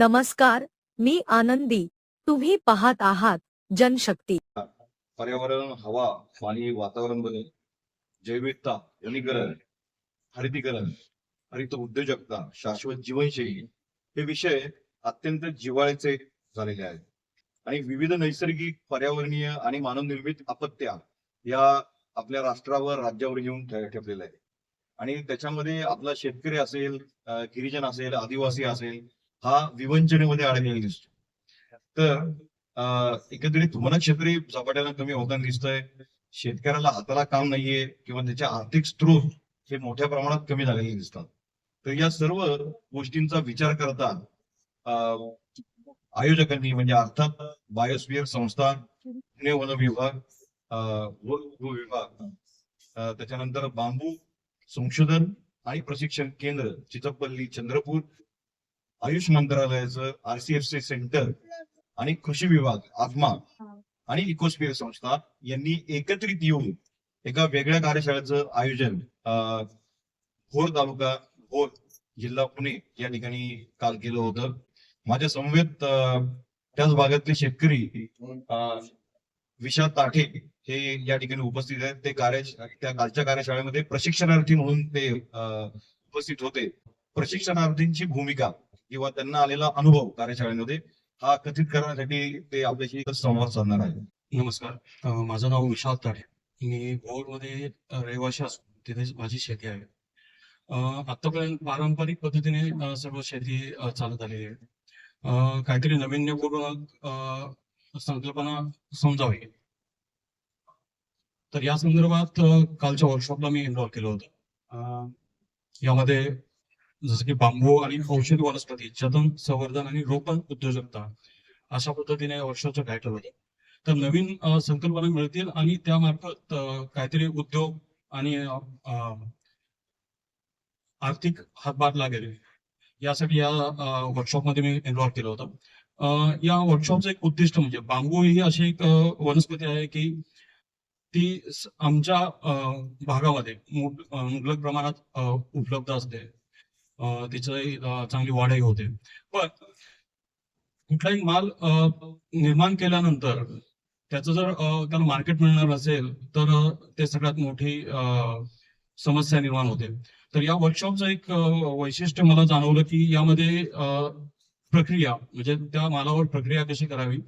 नमस्कार मी आनंदी. तुम्ही पाहत आहात जनशक्ती. पर्यावरण हवा पाणी वातावरण बदल जैविकता वनीकरण हरितीकरण हरित उद्योजकता शाश्वत जीवनशैली हे विषय अत्यंत जिव्हाळ्याचे झालेले आहेत. आणि विविध नैसर्गिक पर्यावरणीय आणि मानवनिर्मित आपत्त्या या आपल्या राष्ट्रावर राज्यावर येऊन ठेवलेल्या आहेत. आणि त्याच्यामध्ये आपला शेतकरी असेल गिरिजन असेल आदिवासी असेल हा विवंचनेमध्ये अडकलेला दिसतो. तर एकंदरीत एकंदरीत वनक्षेत्री झपाट्याला कमी होताना दिसतंय. शेतकऱ्याला हाताला काम नाहीये किंवा त्याचे आर्थिक स्त्रोत हे मोठ्या प्रमाणात कमी झालेले दिसतात. तर या सर्व गोष्टींचा विचार करता आयोजकांनी म्हणजे अर्थात बायोस्फिअर संस्था पुणे वन विभाग विभाग त्याच्यानंतर बांबू संशोधन आणि प्रशिक्षण केंद्र चिचपल्ली चंद्रपूर आयुष मंत्रालयाचं आरसीएफसी सेंटर आणि कृषी विभाग आत्मा आणि इकोस्फिअर संस्था यांनी एकत्रित येऊन एका वेगळ्या कार्यशाळेचं आयोजन भोर तालुका भोर जिल्हा पुणे या ठिकाणी काल केलं होतं. माझ्या समवेत त्याच भागातले शेतकरी अं, विशाल ताठे हे या ठिकाणी उपस्थित आहेत. ते कार्य त्या कालच्या कार्यशाळेमध्ये प्रशिक्षणार्थी म्हणून ते उपस्थित होते. प्रशिक्षणार्थींची भूमिका किंवा त्यांना आलेला अनुभव कार्यशाळेमध्ये हा कथित करण्यासाठी ते आपल्याशी संवाद साधणार आहे नमस्कार. माझं नाव विशाल ताडे मी भोरमध्ये अ, रहिवासी असून तिथे माझी शेती आहे. आतापर्यंत पारंपरिक पद्धतीने सर्व शेती चालत आलेली आहे. काहीतरी नाविन्यपूर्ण संकल्पना समजावी. तर या संदर्भात कालच्या वर्कशॉपला मी इन्व्हॉल्व्ह केलं होतं. यामध्ये जसं की बांबू आणि औषधी वनस्पती जतन संवर्धन आणि रोपण उद्योजकता अशा पद्धतीने वर्षाचं टायटल होतं तर नवीन संकल्पना मिळतील आणि त्यामार्फत काहीतरी उद्योग आणि आर्थिक हातभार लागेल. यासाठी या वर्कशॉपमध्ये मी इन्व्हॉल्व केलं होतं. या वर्कशॉपचं एक उद्दिष्ट म्हणजे बांबू ही अशी एक वनस्पती आहे की ती आमच्या भागामध्ये मुबलक प्रमाणात उपलब्ध असते. तिचं चांगली वाढही होते. पण कुठलाही माल निर्माण केल्यानंतर त्याचं जर त्याला मार्केट मिळणार असेल तर ते सगळ्यात मोठी अ, समस्या निर्माण होते. तर या वर्कशॉपचं एक वैशिष्ट्य मला जाणवलं की यामध्ये प्रक्रिया म्हणजे त्या मालावर प्रक्रिया कशी करावी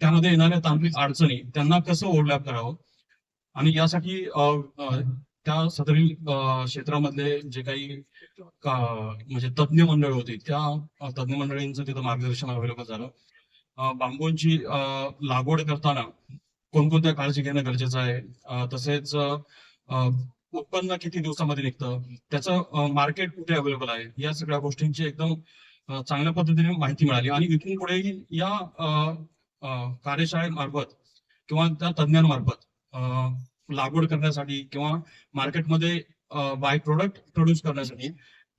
त्यामध्ये येणाऱ्या तांत्रिक अडचणी त्यांना कसं ओव्हरलॅप करावं आणि यासाठी त्या सदरील क्षेत्रामधले जे काही का- म्हणजे तज्ज्ञ मंडळ होती त्या तज्ज्ञ मंडळींचं तिथं मार्गदर्शन अवेलेबल झालं. बांबूंची लागवड करताना कोणकोणत्या काळजी घेणं गरजेचं आहे? तसेच उत्पन्न किती दिवसामध्ये निघतं? त्याचं मार्केट कुठे अवेलेबल आहे? या सगळ्या गोष्टींची एकदम चांगल्या पद्धतीने माहिती मिळाली. आणि इथून पुढेही या कार्यशाळेमार्फत किंवा त्या तज्ज्ञांमार्फत अ, लागवड करण्यासाठी किंवा मार्केटमध्ये बाय प्रोडक्ट प्रोड्यूस करण्यासाठी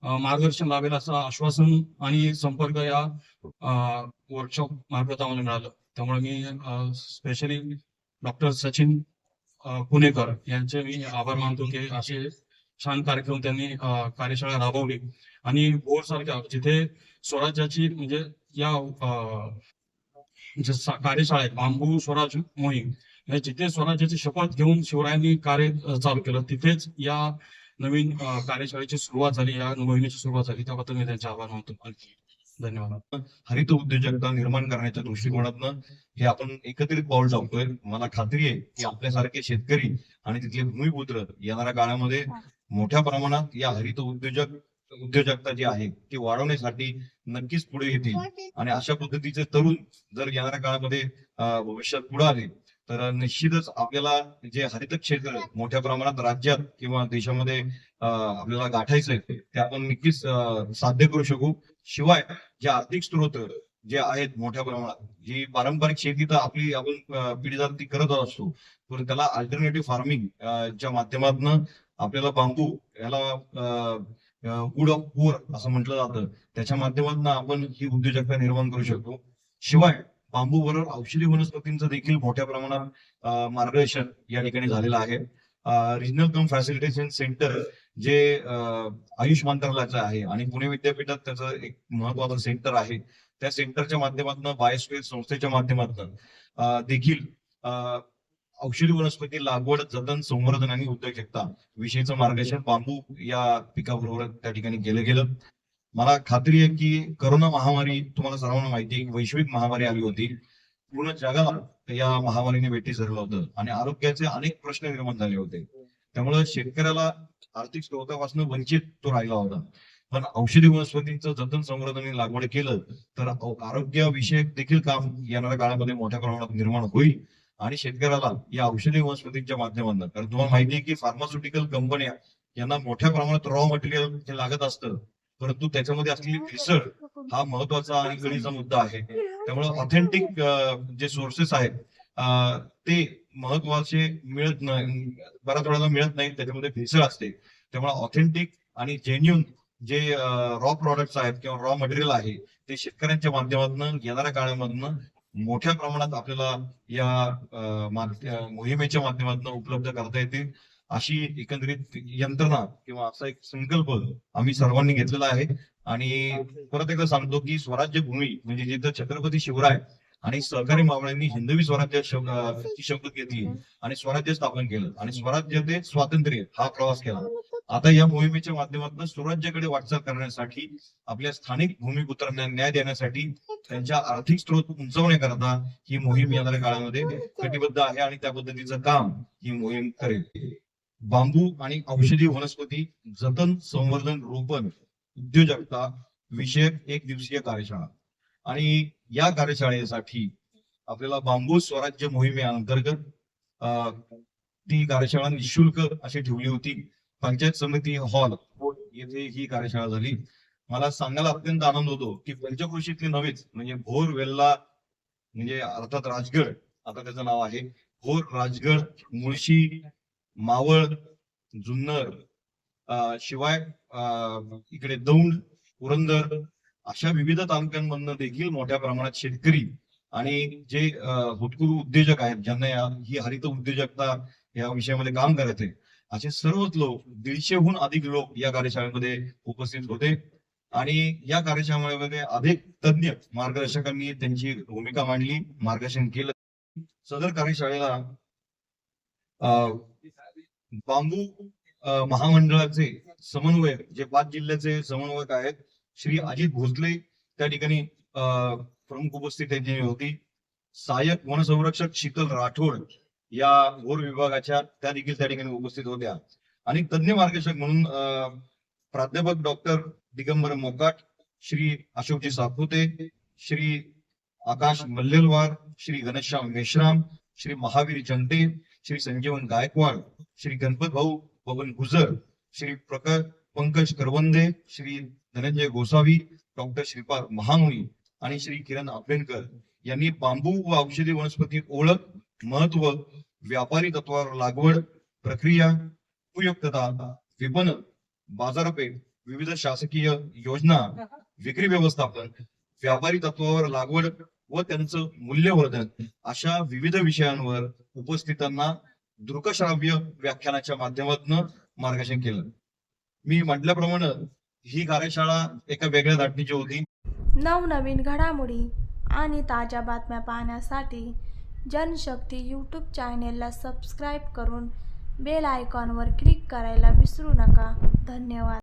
मार्गदर्शन लावेल असं आश्वासन आणि संपर्क या वर्कशॉप मार्फत आम्हाला मिळालं. त्यामुळे मी स्पेशली डॉक्टर सचिन पुणेकर यांचे मी आभार मानतो की असे छान कार्यक्रम त्यांनी कार्यशाळा राबवली. आणि बोर सारख्या जिथे स्वराज्याची म्हणजे या कार्यशाळेत बांबू स्वराज मोहीम म्हणजे जिथे स्वराज्याची शपथ घेऊन शिवरायांनी कार्य चालू केलं तिथेच या नवीन कार्यशाळेची सुरुवात झाली या मोहिमेची सुरुवात झाली. त्याबद्दल मी त्यांचे आभार मानतो. आणखी धन्यवाद. हरित उद्योजकता निर्माण करण्याच्या दृष्टिकोनातनं हे आपण एकत्रित पाऊल टाकतोय. मला खात्री आहे की आपल्यासारखे शेतकरी आणि तिथले भूमिपुत्र येणाऱ्या काळामध्ये मोठ्या प्रमाणात या हरित उद्योजक उद्योजकता जी आहे ती वाढवण्यासाठी नक्कीच पुढे येतील. आणि अशा पद्धतीचे तरुण जर येणाऱ्या काळामध्ये भविष्यात पुढे आले तर निश्चितच आपल्याला जे हरित क्षेत्र मोठ्या प्रमाणात राज्यात किंवा देशामध्ये आपल्याला गाठायचंय ते आपण नक्कीच साध्य करू शकू. शिवाय जे आर्थिक स्रोत जे आहेत मोठ्या प्रमाणात जी पारंपरिक शेती तर आपली आपण पिढी पिढीजात ती करत असतो पण त्याला अल्टरनेटिव्ह फार्मिंग च्या माध्यमातून आपल्याला बांबू याला वूड ऑफ पूर असं म्हटलं जातं त्याच्या माध्यमातून आपण ही उद्योजकता निर्माण करू शकतो. शिवाय बांबू बरोबर औषधी वनस्पतींचं देखील मोठ्या प्रमाणात मार्गदर्शन या ठिकाणी झालेलं आहे. रिजनल कम फॅसिलिटेशन सेंटर जे आयुष मंत्रालयाचं आहे आणि पुणे विद्यापीठात त्याचं एक महत्वाचं सेंटर आहे. त्या सेंटरच्या माध्यमातून बायोस्पेस संस्थेच्या माध्यमातून देखील औषधी वनस्पती लागवड जतन संवर्धन आणि उद्योजकता विषयीचं मार्गदर्शन बांबू या पिकाबरोबर त्या ठिकाणी केलं गेलं. मला खात्री आहे की करोना महामारी तुम्हाला सर्वांना माहिती आहे वैश्विक महामारी आली होती. पूर्ण जगाला या महामारीने वेठी धरलं होतं आणि आरोग्याचे अनेक प्रश्न निर्माण झाले होते. त्यामुळे शेतकऱ्याला आर्थिक स्रोतापासून वंचित तो राहिला होता. पण औषधी वनस्पतींचं जतन संवर्धन आणि लागवड केलं तर आरोग्य विषयक देखील काम येणाऱ्या काळामध्ये मोठ्या प्रमाणात निर्माण होईल आणि शेतकऱ्याला या औषधी वनस्पतींच्या माध्यमातून कारण तुम्हाला माहिती आहे की फार्मास्युटिकल कंपन्या यांना मोठ्या प्रमाणात रॉ मटेरियल हे लागत असतं परंतु त्याच्यामध्ये असलेली भेसळ हा महत्त्वाचा आणि गणीचा मुद्दा आहे. त्यामुळे ऑथेंटिक जे सोर्सेस आहेत ते महत्त्वाचे मिळत नाही बऱ्याच वेळेला मिळत नाही त्याच्यामध्ये भेसळ असते. त्यामुळे ऑथेंटिक आणि जेन्युन जे रॉ प्रॉडक्ट्स आहेत किंवा रॉ मटेरियल आहे ते शेतकऱ्यांच्या माध्यमातून येणाऱ्या काळामधनं मोठ्या प्रमाणात आपल्याला या मोहिमेच्या माध्यमातून उपलब्ध करता येतील. अशी एकंदरीत यंत्रणा किंवा असा एक संकल्प आम्ही सर्वांनी घेतलेला आहे. आणि परत एकदा सांगतो की स्वराज्य भूमी म्हणजे जिथं छत्रपती शिवराय आणि सहकारी मावळ्यांनी हिंदवी स्वराज्य शब्द घेतली आणि स्वराज्य स्थापन केलं आणि स्वराज्य ते स्वातंत्र्य हा प्रवास केला. आता या मोहिमेच्या माध्यमातून स्वराज्याकडे वाटचाल करण्यासाठी आपल्या स्थानिक भूमिपुत्रांना न्याय देण्यासाठी त्यांच्या आर्थिक स्रोत उंचवण्याकरता ही मोहीम येणाऱ्या काळामध्ये कटिबद्ध आहे आणि त्या पद्धतीचं काम ही मोहीम करेल. बांबू आणि औषधी वनस्पती जतन संवर्धन रोपण उद्योजकता विषयक एक दिवसीय कार्यशाळा. आणि या कार्यशाळेसाठी आपल्याला बांबू स्वराज्य मोहिमेअंतर्गत अंतर्गत ती कार्यशाळा निशुल्क अशी ठेवली होती. पंचायत समिती हॉल येथे ही कार्यशाळा झाली. मला सांगायला अत्यंत आनंद होतो की पंचकृषीतले नव्हेच म्हणजे भोर वेल्ला म्हणजे अर्थात राजगड आता त्याचं नाव आहे भोर राजगड मुळशी मावळ जुन्नर शिवाय इकडे दौंड पुरंदर अशा विविध तालुक्यांमधनं देखील मोठ्या प्रमाणात शेतकरी आणि जे अं, उद्योजक आहेत ज्यांना या ही हरित उद्योजकता या विषयामध्ये काम करत आहे असे सर्वच लोक दीडशेहून अधिक लोक या कार्यशाळेमध्ये उपस्थित होते. आणि या कार्यशाळेमध्ये अधिक तज्ञ मार्गदर्शकांनी त्यांची भूमिका मांडली मार्गदर्शन केलं. सदर कार्यशाळेला अं, बांबू महामंडळाचे समन्वयक जे पाच जिल्ह्याचे समन्वयक आहेत श्री अजित भोसले त्या ठिकाणी अं, प्रमुख उपस्थित त्यांची होती. सहाय्यक वनसंरक्षक शीतल राठोड या वोर विभागाच्या त्या देखील त्या ठिकाणी उपस्थित होत्या. आणि तज्ञ मार्गदर्शक म्हणून अं, प्राध्यापक डॉक्टर दिगंबर मोकाट श्री अशोकजी साखुते श्री आकाश मल्लेलवार श्री घनश्याम मेश्राम श्री महावीर जंटे श्री संजीवन गायकवाड श्री गणपत भाऊ पवन गुजर श्री प्रकाश पंकज करवंदे श्री धनंजय गोसावी डॉक्टर श्रीपाद महामुनी आणि श्री किरण आपेनकर यांनी बांबू व औषधी वनस्पती ओळख महत्त्व व्यापारी तत्वावर लागवड प्रक्रिया उपयुक्तता विपणन बाजारपेठ विविध शासकीय योजना विक्री व्यवस्थापन व्यापारी तत्वावर लागवड व त्यांचं मूल्यवर्धन अशा विविध विषयांवर उपस्थितांना दृकश्राव्य व्याख्यानाच्या माध्यमातून मार्गदर्शन केलं. मी म्हटल्याप्रमाणे ही कार्यशाळा एका वेगळ्या धाटणीची होती. नवनवीन घडामोडी आणि ताज्या बातम्या पाहण्यासाठी जनशक्ती यूट्यूब चॅनेलला सबस्क्राईब करून बेल आयकॉनवर क्लिक करायला विसरू नका. धन्यवाद.